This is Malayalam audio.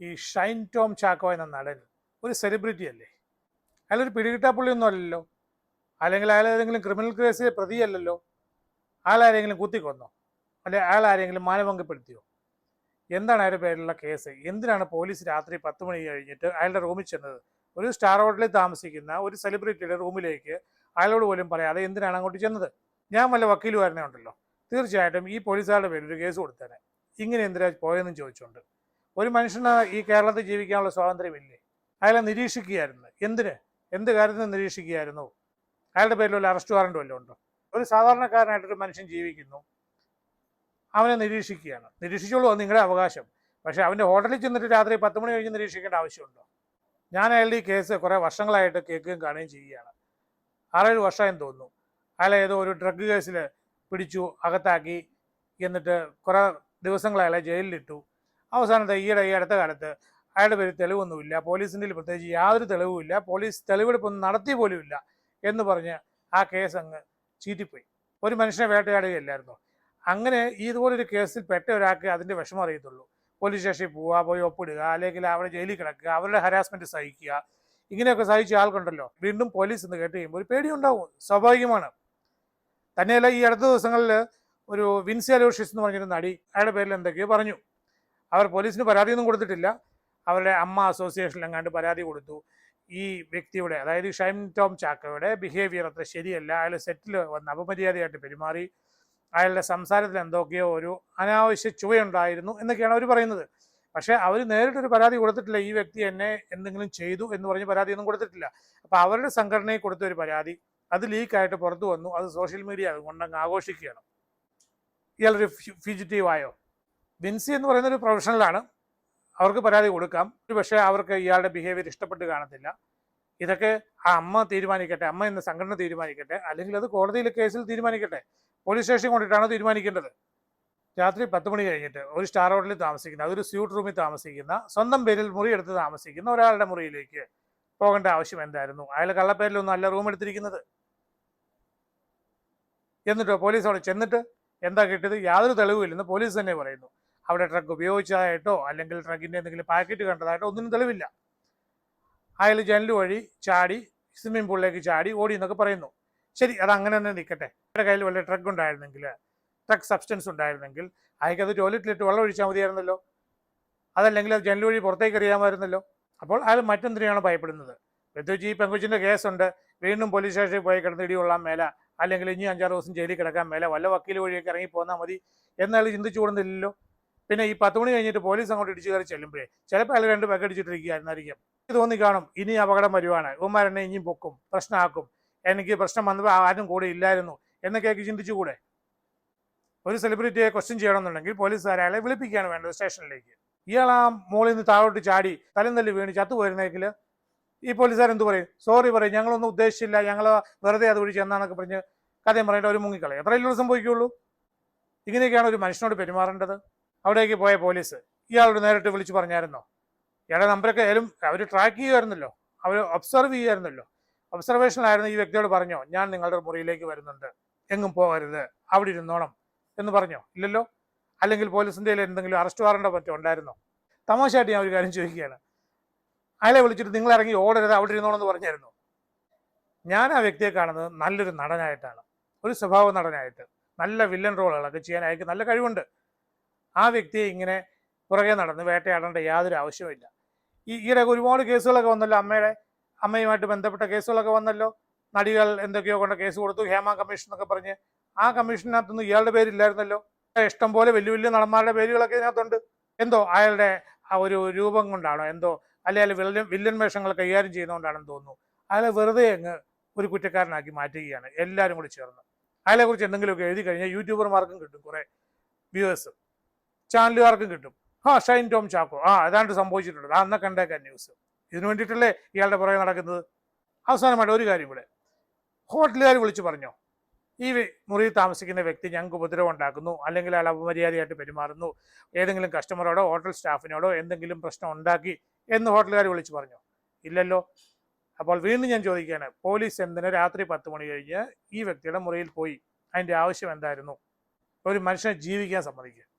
ഈ ഷൈൻ ടോം ചാക്കോ എന്ന നടൻ ഒരു സെലിബ്രിറ്റി അല്ലേ? അയാളൊരു പിടികിട്ടാപ്പുള്ളിയൊന്നും അല്ലല്ലോ. അല്ലെങ്കിൽ അയാൾ ഏതെങ്കിലും ക്രിമിനൽ കേസിലെ പ്രതിയല്ലല്ലോ. ആരെങ്കിലും കുത്തിക്കൊന്നോ? അല്ലെ അയാൾ ആരെങ്കിലും മാനഭംഗപ്പെടുത്തിയോ? എന്താണ് അയാളുടെ പേരിലുള്ള കേസ്? എന്തിനാണ് പോലീസ് രാത്രി പത്ത് മണി കഴിഞ്ഞിട്ട് അയാളുടെ റൂമിൽ ചെന്നത്? ഒരു സ്റ്റാർ ഹോട്ടലിൽ താമസിക്കുന്ന ഒരു സെലിബ്രിറ്റിയുടെ റൂമിലേക്ക് അയാളോട് പോലും പറയാതെ എന്തിനാണ് അങ്ങോട്ട് ചെന്നത്? ഞാൻ വല്ല വക്കീലുകാരനെ ഉണ്ടല്ലോ. തീർച്ചയായിട്ടും ഈ പോലീസുകാരുടെ പേരിൽ ഒരു കേസ് കൊടുത്തേനെ. ഇങ്ങനെ എന്തിനാ പോയെന്നും ചോദിച്ചുകൊണ്ട് ഒരു മനുഷ്യന് ഈ കേരളത്തിൽ ജീവിക്കാനുള്ള സ്വാതന്ത്ര്യമില്ലേ? അയാളെ നിരീക്ഷിക്കുകയായിരുന്നു. എന്തിന്? എന്ത് കാര്യത്തിന് നിരീക്ഷിക്കുകയായിരുന്നു? അയാളുടെ പേരിൽ വല്ല അറസ്റ്റ് വാറണ്ട് വല്ലതും ഉണ്ടോ? ഒരു സാധാരണക്കാരനായിട്ടൊരു മനുഷ്യൻ ജീവിക്കുന്നു. അവനെ നിരീക്ഷിക്കുകയാണ്. നിരീക്ഷിച്ചോളൂ അത് നിങ്ങളുടെ അവകാശം. പക്ഷേ അവന്റെ ഹോട്ടലിൽ ചെന്നിട്ട് രാത്രി പത്ത് മണി കഴിഞ്ഞ് നിരീക്ഷിക്കേണ്ട ആവശ്യമുണ്ടോ? ഞാൻ അയാളുടെ ഈ കേസ് കുറേ വർഷങ്ങളായിട്ട് കേൾക്കുകയും കാണുകയും ചെയ്യുകയാണ്. ആറേഴ് വർഷമായി തോന്നുന്നു. അയാളെ ഏതോ ഒരു ഡ്രഗ് കേസിൽ പിടിച്ചു അകത്താക്കി എന്നിട്ട് കുറേ ദിവസങ്ങൾ അയാളെ ജയിലിലിട്ടു അവസാനത്തെ ഈയിടെ ഈ അടുത്ത കാലത്ത് അയാളുടെ പേര് തെളിവൊന്നുമില്ല. പോലീസിന്റെ പ്രത്യേകിച്ച് യാതൊരു തെളിവുമില്ല. പോലീസ് തെളിവെടുപ്പൊന്നും നടത്തി പോലുമില്ല എന്ന് പറഞ്ഞ് ആ കേസ് അങ്ങ് ചീറ്റിപ്പോയി. ഒരു മനുഷ്യനെ വേട്ടയാടുകയല്ലായിരുന്നു? അങ്ങനെ ഇതുപോലൊരു കേസിൽ പെട്ട ഒരാൾക്ക് അതിന്റെ വിഷമം അറിയത്തുള്ളൂ. പോലീസ് സ്റ്റേഷനിൽ പോവുക പോയി ഒപ്പിടുക അല്ലെങ്കിൽ അവിടെ ജയിലിൽ കിടക്കുക അവരുടെ ഹരാസ്മെന്റ് സഹിക്കുക ഇങ്ങനെയൊക്കെ സഹിച്ച ആൾക്കുണ്ടല്ലോ. വീണ്ടും പോലീസ് എന്ന് കേട്ട് കഴിയുമ്പോൾ ഒരു പേടിയുണ്ടാവും. സ്വാഭാവികമാണ്. തന്നെയല്ല ഈ അടുത്ത ദിവസങ്ങളിൽ ഒരു വിൻസി അലോഷ്യസ് എന്ന് പറഞ്ഞൊരു നടി അയാളുടെ പേരിൽ എന്തൊക്കെയോ പറഞ്ഞു. അവർ പോലീസിന് പരാതിയൊന്നും കൊടുത്തിട്ടില്ല. അവരുടെ അമ്മ അസോസിയേഷനിൽ എങ്ങാണ്ട് പരാതി കൊടുത്തു. ഈ വ്യക്തിയുടെ അതായത് ഷൈൻ ടോം ചാക്കോയുടെ ബിഹേവിയർ അത്ര ശരിയല്ല. അയാൾ സെറ്റിൽ വന്ന് അപമര്യാദയായിട്ട് പെരുമാറി. അയാളുടെ സംസാരത്തിൽ എന്തൊക്കെയോ ഒരു അനാവശ്യ ചുവയുണ്ടായിരുന്നു എന്നൊക്കെയാണ് അവർ പറയുന്നത്. പക്ഷേ അവർ നേരിട്ടൊരു പരാതി കൊടുത്തിട്ടില്ല. ഈ വ്യക്തി എന്നെ എന്തെങ്കിലും ചെയ്തു എന്ന് പറഞ്ഞ് പരാതിയൊന്നും കൊടുത്തിട്ടില്ല. അപ്പോൾ അവരുടെ സംഘടനയിൽ കൊടുത്ത ഒരു പരാതി അത് ലീക്കായിട്ട് പുറത്തു വന്നു. അത് സോഷ്യൽ മീഡിയ കൊണ്ടങ്ങ് ആഘോഷിക്കുകയാണ്. ഇയാളൊരു ഫ്യൂജിറ്റീവ് ആയോ? വിൻസി എന്ന് പറയുന്ന ഒരു പ്രൊഫഷണലാണ്. അവർക്ക് പരാതി കൊടുക്കാം. ഒരു പക്ഷേ അവർക്ക് ഇയാളുടെ ബിഹേവിയർ ഇഷ്ടപ്പെട്ട് കാണത്തില്ല. ഇതൊക്കെ ആ അമ്മ തീരുമാനിക്കട്ടെ അമ്മ എന്ന സംഘടന തീരുമാനിക്കട്ടെ അല്ലെങ്കിൽ അത് കോടതിയിൽ കേസിൽ തീരുമാനിക്കട്ടെ പോലീസ് സ്റ്റേഷൻ കൊണ്ടിട്ടാണ് തീരുമാനിക്കേണ്ടത്? രാത്രി പത്ത് മണി കഴിഞ്ഞിട്ട് ഒരു സ്റ്റാർ ഹോട്ടലിൽ താമസിക്കുന്ന അതൊരു സ്യൂട്ട് റൂമിൽ താമസിക്കുന്ന സ്വന്തം പേരിൽ മുറി എടുത്ത് താമസിക്കുന്ന ഒരാളുടെ മുറിയിലേക്ക് പോകേണ്ട ആവശ്യം എന്തായിരുന്നു? അയാൾ കള്ളപ്പേരിലൊന്നും അല്ല റൂം എടുത്തിരിക്കുന്നത്. എന്നിട്ടോ? പോലീസ് അവിടെ ചെന്നിട്ട് എന്താ കിട്ടിയത്? യാതൊരു തെളിവുമില്ലെന്ന് പോലീസ് തന്നെ പറയുന്നു. അവിടെ ട്രക്ക് ഉപയോഗിച്ചതായിട്ടോ അല്ലെങ്കിൽ ട്രക്കിന്റെ എന്തെങ്കിലും പാക്കറ്റ് കണ്ടതായിട്ടോ ഒന്നിനും തെളിവില്ല. അയാൾ ജനൽ വഴി ചാടി സ്വിമ്മിംഗ് പൂളിലേക്ക് ചാടി ഓടി എന്നൊക്കെ പറയുന്നു. ശരി അത് അങ്ങനെ തന്നെ നിൽക്കട്ടെ. എന്റെ കയ്യിൽ വല്ല ഡ്രഗ് ഉണ്ടായിരുന്നെങ്കിൽ ഡ്രഗ് സബ്സ്റ്റൻസ് ഉണ്ടായിരുന്നെങ്കിൽ അയാൾക്ക് അത് ടോയ്ലറ്റിലിട്ട് വെള്ളം ഒഴിച്ചാൽ മതിയായിരുന്നല്ലോ. അതല്ലെങ്കിൽ അത് ജനൽ വഴി പുറത്തേക്ക് അറിയാമായിരുന്നല്ലോ അപ്പോൾ അയാൾ മറ്റെന്തിനാണ് ഭയപ്പെടുന്നത്? പ്രത്യേകിച്ച് ഈ പെങ്കുച്ചിന്റെ കേസുണ്ട്. വീണ്ടും പോലീസ് സ്റ്റേഷനിൽ പോയി കിടന്ന് ഇടികൊള്ളാൻ മേല അല്ലെങ്കിൽ ഇനി അഞ്ചാറ് ദിവസം ജയിലിൽ കിടക്കാൻ മേല വല്ല വക്കീൽ വഴിയൊക്കെ ഇറങ്ങി പോന്നാൽ മതി എന്നയാൾ ചിന്തിച്ചു കൂടുന്നില്ലല്ലോ പിന്നെ ഈ പത്ത് മണി കഴിഞ്ഞിട്ട് പോലീസ് അങ്ങോട്ട് ഇടിച്ചു കയറി ചെല്ലുമ്പോഴേ ചിലപ്പോൾ അയാൾ രണ്ട് ബാഗ് അടിച്ചിട്ടിരിക്കുകയായിരുന്നായിരിക്കും തോന്നി കാണും. ഇനി അപകടം വരുവാണ്. ഇവന്മാരെന്നെ ഇനിയും പൊക്കും പ്രശ്നമാക്കും. എനിക്ക് പ്രശ്നം വന്നപ്പോൾ ആരും കൂടെ ഇല്ലായിരുന്നു എന്നൊക്കെയൊക്കെ ചിന്തിച്ചുകൂടെ? ഒരു സെലിബ്രിറ്റിയെ ക്വസ്റ്റ്യൻ ചെയ്യണമെന്നുണ്ടെങ്കിൽ പോലീസുകാർ അയാളെ വിളിപ്പിക്കുകയാണ് വേണ്ടത് സ്റ്റേഷനിലേക്ക്. ഇയാൾ ആ മോളിൽ നിന്ന് താഴോട്ട് ചാടി തലം തല്ലി വീണ് ചത്തു പോയിരുന്നെങ്കിൽ ഈ പോലീസുകാർ എന്ത് പറയും? സോറി പറയും. ഞങ്ങളൊന്നും ഉദ്ദേശിച്ചില്ല. ഞങ്ങൾ വെറുതെ അത് വിളിച്ച് ചെന്നാന്നൊക്കെ പറഞ്ഞ് കഥയും പറയേണ്ട ഒരു മുങ്ങിക്കളയും. എത്രയല്ലേ സംഭവിക്കുള്ളൂ ഇങ്ങനെയൊക്കെയാണ് ഒരു മനുഷ്യനോട് പെരുമാറേണ്ടത്. അവിടേക്ക് പോയ പോലീസ്. ഇയാളോട് നേരിട്ട് വിളിച്ചു പറഞ്ഞായിരുന്നോ? ഇയാളുടെ നമ്പറൊക്കെ ആയാലും അവർ ട്രാക്ക് ചെയ്യുമായിരുന്നല്ലോ അവർ ഒബ്സർവ് ചെയ്യുമായിരുന്നല്ലോ ഒബ്സർവേഷനിലായിരുന്നു ഈ വ്യക്തിയോട് പറഞ്ഞോ ഞാൻ നിങ്ങളുടെ മുറിയിലേക്ക് വരുന്നുണ്ട്. എങ്ങും പോകരുത്. അവിടെ ഇരുന്നോണം. എന്ന് പറഞ്ഞോ? ഇല്ലല്ലോ? അല്ലെങ്കിൽ പോലീസിന്റെ എന്തെങ്കിലും അറസ്റ്റ് വാറണ്ടോ മറ്റോ ഉണ്ടായിരുന്നോ? തമാശയായിട്ട് ഞാൻ ഒരു കാര്യം ചോദിക്കുകയാണ്. അയാളെ വിളിച്ചിട്ട് നിങ്ങൾ ഇറങ്ങി ഓടരുത് അവിടെ ഇരുന്നോണമെന്ന് പറഞ്ഞായിരുന്നു? ഞാൻ ആ വ്യക്തിയെ കാണുന്നത് നല്ലൊരു നടനായിട്ടാണ്. ഒരു സ്വഭാവ നടനായിട്ട്. നല്ല വില്ലൻ റോളുകളൊക്കെ ചെയ്യാൻ അയാൾക്ക് നല്ല കഴിവുണ്ട്. ആ വ്യക്തിയെ ഇങ്ങനെ പുറകെ നടന്ന് വേട്ടയാടേണ്ട യാതൊരു ആവശ്യമില്ല ഈ ഈയിടെ ഒരുപാട് കേസുകളൊക്കെ വന്നല്ലോ. അമ്മയുടെ അമ്മയുമായിട്ട് ബന്ധപ്പെട്ട കേസുകളൊക്കെ വന്നല്ലോ. നടികൾ എന്തൊക്കെയോ കൊണ്ട് കേസ് കൊടുത്തു. ഹേമ കമ്മീഷൻ എന്നൊക്കെ പറഞ്ഞ് ആ കമ്മീഷനകത്തൊന്നും ഇയാളുടെ പേരില്ലായിരുന്നല്ലോ. ഇഷ്ടം പോലെ വലിയ വലിയ നടന്മാരുടെ പേരുകളൊക്കെ ഇതിനകത്തുണ്ട്. എന്തോ അയാളുടെ ആ ഒരു രൂപം കൊണ്ടാണോ എന്തോ അല്ലെങ്കിൽ വില്ലൻ വില്ലൻ വേഷങ്ങൾ കൈകാര്യം ചെയ്യുന്നതുകൊണ്ടാണെന്ന് തോന്നുന്നു. അയാളെ വെറുതെ അങ്ങ് ഒരു കുറ്റക്കാരനാക്കി മാറ്റുകയാണ്. എല്ലാവരും കൂടി ചേർന്ന്. അയാളെക്കുറിച്ച് എന്തെങ്കിലുമൊക്കെ എഴുതി കഴിഞ്ഞാൽ യൂട്യൂബർമാർക്കും കിട്ടും കുറേ വ്യൂവേഴ്സ്. ചാനലുകാർക്കും കിട്ടും. ആ ഷൈൻ ടോം ചാക്കോ. ആ അതാണ്ട് സംഭവിച്ചിട്ടുണ്ട്. ആ എന്നാ കണ്ടേക്കാൻ ന്യൂസ്. ഇതിനു വേണ്ടിയിട്ടല്ലേ ഇയാളുടെ പുറകെ നടക്കുന്നത്? അവസാനമായിട്ട് ഒരു കാര്യം ഇവിടെ ഹോട്ടലുകാർ വിളിച്ചു പറഞ്ഞോ? ഈ മുറിയിൽ താമസിക്കുന്ന വ്യക്തി ഞങ്ങൾക്ക് ഉപദ്രവം ഉണ്ടാക്കുന്നു അല്ലെങ്കിൽ അയാൾ അപമര്യാദയായിട്ട് പെരുമാറുന്നു ഏതെങ്കിലും കസ്റ്റമറോടോ ഹോട്ടൽ സ്റ്റാഫിനോടോ എന്തെങ്കിലും പ്രശ്നം ഉണ്ടാക്കി എന്ന് ഹോട്ടലുകാർ വിളിച്ചു പറഞ്ഞു? ഇല്ലല്ലോ. അപ്പോൾ വീണ്ടും ഞാൻ ചോദിക്കുകയാണ് പോലീസ് എന്തിന് രാത്രി പത്ത് മണി കഴിഞ്ഞ് ഈ വ്യക്തിയുടെ മുറിയിൽ പോയി? അതിന്റെ ആവശ്യം എന്തായിരുന്നു? ഒരു മനുഷ്യനെ ജീവിക്കാൻ സമ്മതിക്കുക.